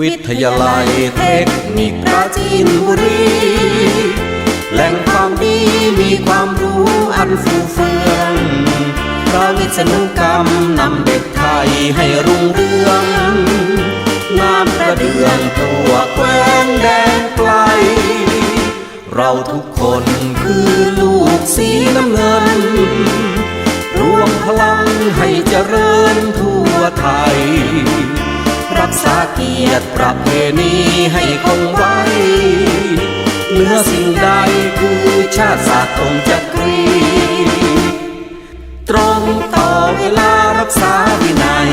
วิทยาลัยเทคนิคปราจีนบุรี แหล่งความดีมีความรู้อันฟูเฟืองพระวิษณุกรรมนำเด็กไทยให้รุ่งเรืองน้ำกระเดืองทั่วแคว้นแดนไกล เราทุกคนคือลูกสีน้ำเงิน รวมพลัง เกียรติประเพณีให้คงไว้ เนื้อสิ่งใดคือชาติศาสตร์องจักรี ตรงต่อเวลารักษาวินัย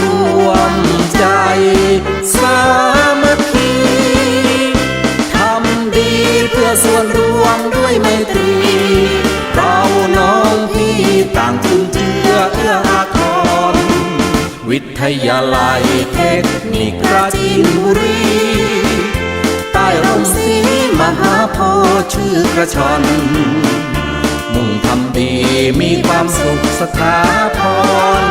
รวมใจสามัคคีทำดีเพื่อส่วนรวมด้วยไมตรี ยาลัยเทคนิคปราจีนบุรีใต้ร่มสีมหาโพธิ์ชื่อกระชอนมุ่งทำดีมีความสุขสถาพร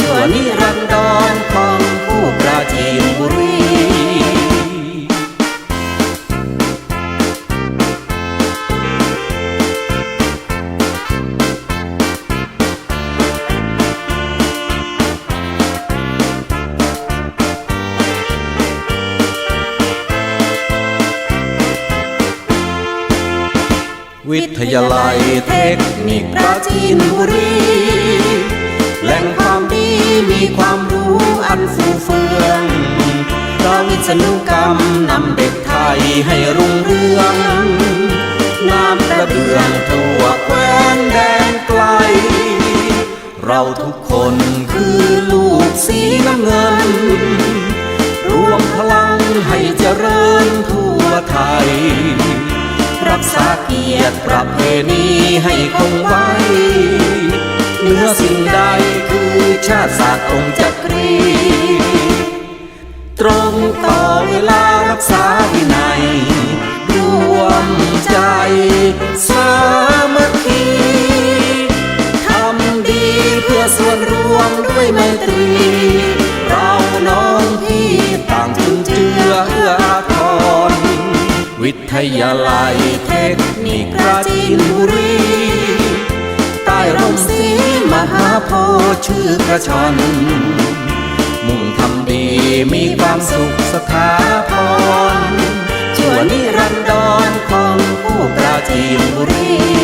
ชั่วนิรันดรของผู้ปราจีนบุรี วิทยาลัยเทคนิคปราจีนบุรี แหล่งความดีมีความรู้อันฟูเฟืองเราวิษณุกรรมนำเด็กไทยให้รุ่งเรือง น้ำกระเบื้องทั่วแคว้นแดนไกล เราทุกคนคือลูกสีน้ำเงิน ษาเกียรติประเพณีให้คงไว้ เนื้อสิ่งใดคือชาติศาสตร์องค์จักรี ตรงต่อเวลารักษาวินัยรวมใจสามัคคีทำดีเพื่อส่วนรวมด้วยไมตรี วิทยาลัยเทคนิคปราจีนบุรีใต้ร่มสีมหาโพธิ์ชื่อกระชอนมุ่งทำดีมีความสุขสถาพรชั่วนิรันดรของผู้ปราจีนบุรี